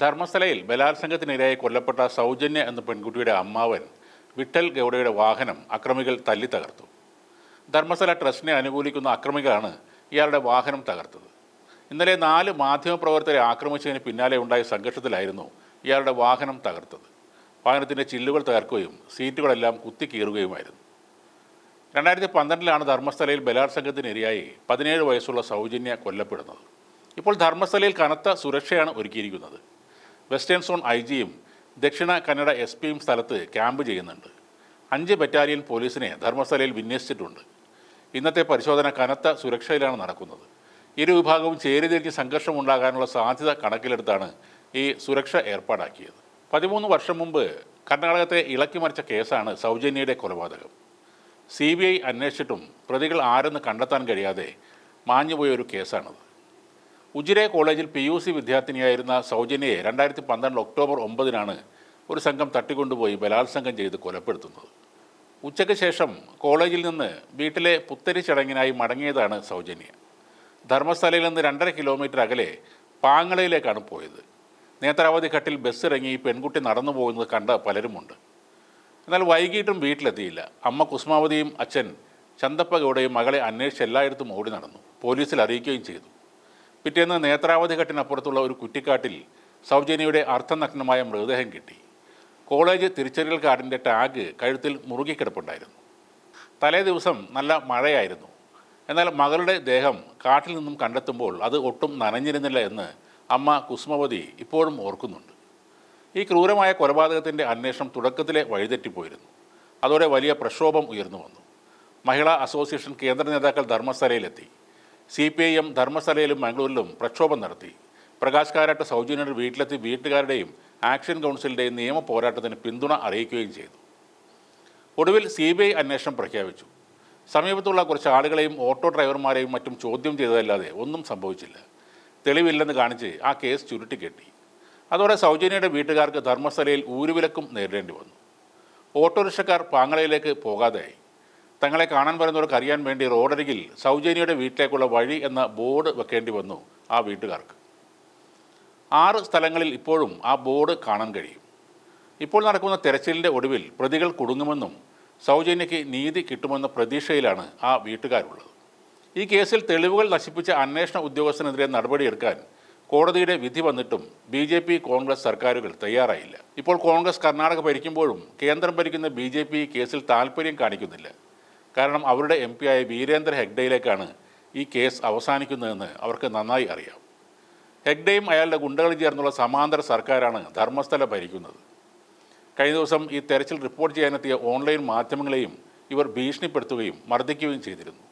ധർമ്മസ്ഥലയിൽ ബലാത്സംഗത്തിനിരയായി കൊല്ലപ്പെട്ട സൗജന്യ എന്ന പെൺകുട്ടിയുടെ അമ്മാവൻ വിട്ടൽ ഗൗഡയുടെ വാഹനം അക്രമികൾ തല്ലി തകർത്തു. ധർമ്മസ്ഥല ട്രസ്റ്റിനെ അനുകൂലിക്കുന്ന അക്രമികളാണ് ഇയാളുടെ വാഹനം തകർത്തത്. ഇന്നലെ നാല് മാധ്യമപ്രവർത്തകരെ ആക്രമിച്ചതിന് പിന്നാലെ ഉണ്ടായ സംഘർഷത്തിലായിരുന്നു ഇയാളുടെ വാഹനം തകർത്തത്. വാഹനത്തിന്റെ ചില്ലുകൾ തകർക്കുകയും സീറ്റുകളെല്ലാം കുത്തിക്കീറുകയുമായിരുന്നു. രണ്ടായിരത്തി പന്ത്രണ്ടിലാണ് ധർമ്മസ്ഥലയിൽ ബലാത്സംഗത്തിനിരയായി പതിനേഴ് വയസ്സുള്ള സൗജന്യ കൊല്ലപ്പെടുന്നത്. ഇപ്പോൾ ധർമ്മസ്ഥലയിൽ കനത്ത സുരക്ഷയാണ് ഒരുക്കിയിരിക്കുന്നത്. വെസ്റ്റേൺ സോൺ ഐ ജിയും ദക്ഷിണ കന്നഡ എസ് പിയും സ്ഥലത്ത് ക്യാമ്പ് ചെയ്യുന്നുണ്ട്. അഞ്ച് ബറ്റാലിയൻ പോലീസിനെ ധർമ്മസ്ഥലയിൽ വിന്യസിച്ചിട്ടുണ്ട്. ഇന്നത്തെ പരിശോധന കനത്ത സുരക്ഷയിലാണ് നടക്കുന്നത്. ഇരു വിഭാഗവും ചേരിതിരിഞ്ഞ് സംഘർഷം ഉണ്ടാകാനുള്ള സാധ്യത കണക്കിലെടുത്താണ് ഈ സുരക്ഷ ഏർപ്പാടാക്കിയത്. പതിമൂന്ന് വർഷം മുമ്പ് കർണാടകത്തെ ഇളക്കിമറിച്ച കേസാണ് സൗജന്യയുടെ കൊലപാതകം. സി ബി ഐ അന്വേഷിച്ചിട്ടും പ്രതികൾ ആരെന്ന് കണ്ടെത്താൻ കഴിയാതെ മാഞ്ഞുപോയ ഒരു കേസാണത്. ഉജിരെ കോളേജിൽ പി യു സി വിദ്യാർത്ഥിനിയായിരുന്ന സൗജന്യയെ രണ്ടായിരത്തി പന്ത്രണ്ട് ഒക്ടോബർ ഒമ്പതിനാണ് ഒരു സംഘം തട്ടിക്കൊണ്ടുപോയി ബലാത്സംഗം ചെയ്ത് കൊലപ്പെടുത്തുന്നത്. ഉച്ചയ്ക്ക് ശേഷം കോളേജിൽ നിന്ന് വീട്ടിലെ പുത്തരി ചടങ്ങിനായി മടങ്ങിയതാണ് സൗജന്യ. ധർമ്മസ്ഥലയിൽ നിന്ന് രണ്ടര കിലോമീറ്റർ അകലെ പാങ്ങളയിലേക്കാണ് പോയത്. നേത്രാവതി ഘട്ടിൽ ബസ് ഇറങ്ങി പെൺകുട്ടി നടന്നു പോകുന്നത് കണ്ട പലരുമുണ്ട്. എന്നാൽ വൈകിട്ടും വീട്ടിലെത്തിയില്ല. അമ്മ കുസുമാവതിയും അച്ഛൻ ചന്തപ്പ ഗൗഡയും മകളെ അന്വേഷിച്ച് എല്ലായിടത്തും ഓടി നടന്നു. പോലീസിൽ അറിയിക്കുകയും ചെയ്തു. പിറ്റേന്ന് നേത്രാവതി ഘട്ടിനപ്പുറത്തുള്ള ഒരു കുറ്റിക്കാട്ടിൽ സൗജന്യയുടെ അർത്ഥനഗ്നമായ മൃതദേഹം കിട്ടി. കോളേജ് തിരിച്ചറിയൽ കാർഡിന്റെ ടാഗ് കഴുത്തിൽ മുറുകിക്കിടപ്പുണ്ടായിരുന്നു. തലേ ദിവസം നല്ല മഴയായിരുന്നു. എന്നാൽ മകളുടെ ദേഹം കാട്ടിൽ നിന്നും കണ്ടെത്തുമ്പോൾ അത് ഒട്ടും നനഞ്ഞിരുന്നില്ല എന്ന് അമ്മ കുസുമവതി ഇപ്പോഴും ഓർക്കുന്നുണ്ട്. ഈ ക്രൂരമായ കൊലപാതകത്തിന്റെ അന്വേഷണം തുടക്കത്തിലെ വഴിതെറ്റിപ്പോയിരുന്നു. അതോടെ വലിയ പ്രക്ഷോഭം ഉയർന്നു വന്നു. മഹിളാ അസോസിയേഷൻ കേന്ദ്ര നേതാക്കൾ ധർമ്മസ്ഥലയിലെത്തി സി പി ഐ എം ധർമ്മസ്ഥലയിലും മംഗളൂരിലും പ്രക്ഷോഭം നടത്തി. പ്രകാശ് കാരാട്ട് സൗജന്യയുടെ വീട്ടിലെത്തി വീട്ടുകാരുടെയും ആക്ഷൻ കൗൺസിലിന്റെയും നിയമ പോരാട്ടത്തിന് പിന്തുണ അറിയിക്കുകയും ചെയ്തു. ഒടുവിൽ സി ബി ഐ അന്വേഷണം പ്രഖ്യാപിച്ചു. സമീപത്തുള്ള കുറച്ച് ആളുകളെയും ഓട്ടോ ഡ്രൈവർമാരെയും മറ്റും ചോദ്യം ചെയ്തതല്ലാതെ ഒന്നും സംഭവിച്ചില്ല. തെളിവില്ലെന്ന് കാണിച്ച് ആ കേസ് ചുരുട്ടിക്കെട്ടി. അതോടെ സൗജന്യയുടെ വീട്ടുകാർക്ക് ധർമ്മസ്ഥലയിൽ ഊരുവിലക്കും നേരിടേണ്ടി വന്നു. ഓട്ടോറിക്ഷക്കാർ പാങ്ങളയിലേക്ക് പോകാതെയായി. തങ്ങളെ കാണാൻ വരുന്നവർക്ക് അറിയാൻ വേണ്ടി റോഡരികിൽ സൗജന്യയുടെ വീട്ടിലേക്കുള്ള വഴി എന്ന ബോർഡ് വെക്കേണ്ടി വന്നു ആ വീട്ടുകാർക്ക്. ആറ് സ്ഥലങ്ങളിൽ ഇപ്പോഴും ആ ബോർഡ് കാണാൻ കഴിയും. ഇപ്പോൾ നടക്കുന്ന തെരച്ചിലിന്റെ ഒടുവിൽ പ്രതികൾ കുടുങ്ങുമെന്നും സൗജന്യയ്ക്ക് നീതി കിട്ടുമെന്ന പ്രതീക്ഷയിലാണ് ആ വീട്ടുകാരുള്ളത്. ഈ കേസിൽ തെളിവുകൾ നശിപ്പിച്ച അന്വേഷണ ഉദ്യോഗസ്ഥനെതിരെ നടപടിയെടുക്കാൻ കോടതിയുടെ വിധി വന്നിട്ടും ബി ജെ പി കോൺഗ്രസ് സർക്കാരുകൾ തയ്യാറായില്ല. ഇപ്പോൾ കോൺഗ്രസ് കർണാടക ഭരിക്കുമ്പോഴും കേന്ദ്രം ഭരിക്കുന്ന ബി കേസിൽ താല്പര്യം കാണിക്കുന്നില്ല. കാരണം അവരുടെ എം ആയ വീരേന്ദ്ര ഹെഗ്ഡയിലേക്കാണ് ഈ കേസ് അവസാനിക്കുന്നതെന്ന് അവർക്ക് നന്നായി അറിയാം. ഹെഗ്ഡയും അയാളുടെ ഗുണ്ടകളും ചേർന്നുള്ള സമാന്തര സർക്കാരാണ് ധർമ്മസ്ഥല ഭരിക്കുന്നത്. കഴിഞ്ഞ ദിവസം ഈ തെരച്ചിൽ റിപ്പോർട്ട് ചെയ്യാനെത്തിയ ഓൺലൈൻ മാധ്യമങ്ങളെയും ഇവർ ഭീഷണിപ്പെടുത്തുകയും മർദ്ദിക്കുകയും ചെയ്തിരുന്നു.